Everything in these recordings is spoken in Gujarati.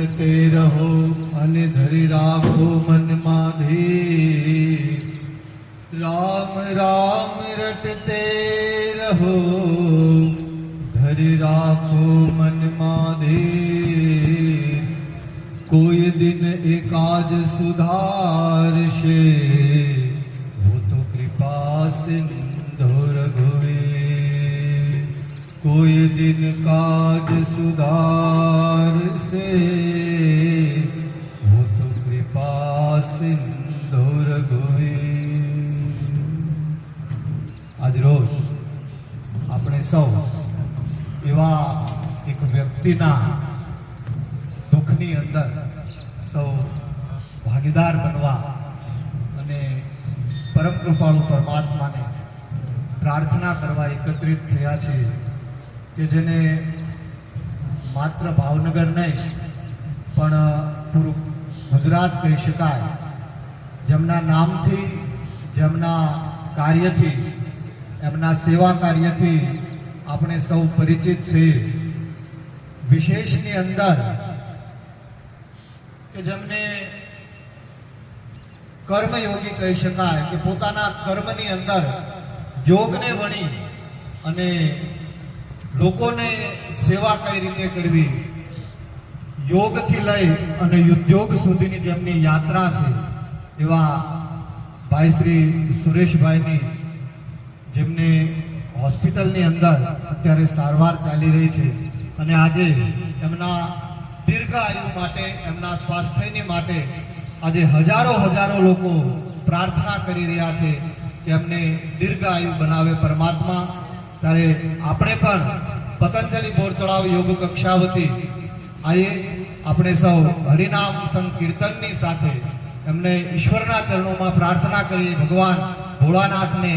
રટતે રહો અને ધરી રાખો મનમાં ભી રામ રામ, રટતે રહો, ધરી રાખો મનમાં ધીર કોઈ દિન એકાજ સુધારશે, હું તો કૃપા સિંધો રઘુવીર કોઈ દિન કાજ સુધારશે આજ રોજ આપણે સૌ એવા એક વ્યક્તિના દુઃખની અંદર સૌ ભાગીદાર બનવા અને પરમ કૃપાળુ પરમાત્માને પ્રાર્થના કરવા એકત્રિત થયા છે કે જેને માત્ર ભાવનગર નહીં, પણ પૂરું ગુજરાત કહી શકાય જેમના નામથી, જેમના કાર્યથી, એમના સેવા કાર્યથી આપણે સૌ પરિચિત છીએ વિશેષની અંદર કે જેમને કર્મયોગી કહી શકાય કે પોતાના કર્મની અંદર યોગને વણી અને લોકોને સેવા કઈ રીતે કરવી? યોગથી લઈ અને ઉદ્યોગ સુધીની જેમની યાત્રા છે એવા ભાઈ શ્રી સુરેશભાઈની, જેમને હોસ્પિટલની અંદર અત્યારે સારવાર ચાલી રહી છે અને આજે એમના દીર્ઘ આયુ માટે, એમના સ્વાસ્થ્યની માટે આજે હજારો હજારો લોકો પ્રાર્થના કરી રહ્યા છે કે એમને દીર્ઘ આયુ બનાવે પરમાત્મા. ત્યારે આપણે પણ પતંજલિ બોર તળાવ યોગ કક્ષા વતી આઈએ. આપણે સૌ હરિનામ સંકીર્તનની સાથે એમને ઈશ્વરના ચરણોમાં પ્રાર્થના કરીએ, ભગવાન ભોળાનાથને,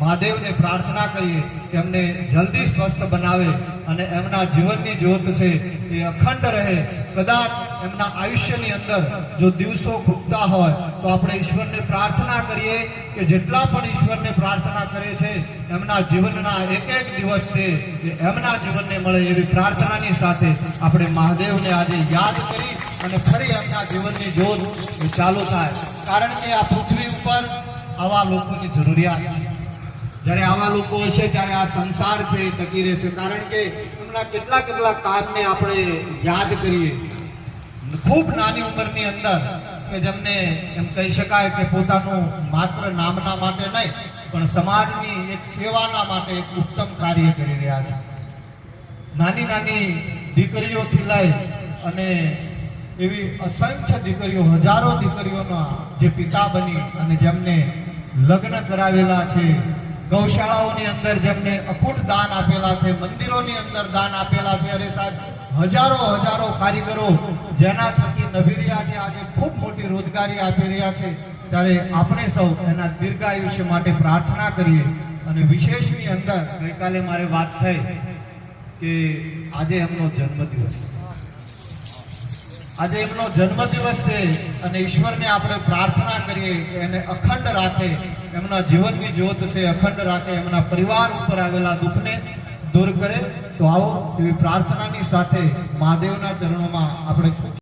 મહાદેવને પ્રાર્થના કરીએ કે એમને જલ્દી સ્વસ્થ બનાવે અને એમના જીવનની જ્યોત છે એ અખંડ રહે. કદાચ એમના આયુષ્યની અંદર જો દિવસો ખૂટતા હોય, તો આપણે ઈશ્વરને પ્રાર્થના કરીએ કે જેટલા પણ ઈશ્વરને પ્રાર્થના કરે છે, એમના જીવનના એક એક દિવસ છે એ એમના જીવનને મળે એવી પ્રાર્થનાની સાથે આપણે મહાદેવને આજે યાદ કરી અને ફરી એમના જીવનની એ ચાલુ થાય. કારણ કે આ પૃથ્વી ઉપર આવા લોકોની જરૂરિયાત છે. જ્યારે આવા લોકો હશે, ત્યારે આ સંસાર છે એ ટકી રહેશે. કારણ કે એમના કેટલા કેટલા કામને આપણે યાદ કરીએ. ખૂબ નાની ઉંમરની અંદર, કે જેમને એમ કહી શકાય કે પોતાનું માત્ર નામના માટે નહીં, પણ સમાજની એક સેવાના માટે એક ઉત્તમ કાર્ય કરી રહ્યા છે. નાની નાની દીકરીઓથી લઈ અને એવી અસંખ્ય દીકરીઓ, હજારો દીકરીઓના જે પિતા બની અને જેમને લગ્ન કરાવેલા છે, ગૌશાળાઓની અંદર જેમને અખૂટ દાન આપેલા છે, મંદિરોની અંદર દાન આપેલા છે. અરે સાહેબ, હજારો હજારો કારીગરો જેના થકી નભી રહ્યા છે, આજે ખૂબ મોટી રોજગારી આપી રહ્યા છે. ત્યારે આપણે સૌ એના દીર્ઘાયુષ્ય માટે પ્રાર્થના કરીએ અને વિશેષની અંદર ગઈકાલે મારે વાત થઈ કે આજે એમનો જન્મદિવસ. આજે એમનો જન્મદિવસ છે અને ઈશ્વરને આપણે પ્રાર્થના કરીએ એને અખંડ રાખે, એમના જીવનની જ્યોત છે, અખંડ રાખે, એમના પરિવાર ઉપર આવેલા દુઃખને દૂર કરે. તો આવો એવી પ્રાર્થનાની સાથે મહાદેવના ચરણોમાં આપણે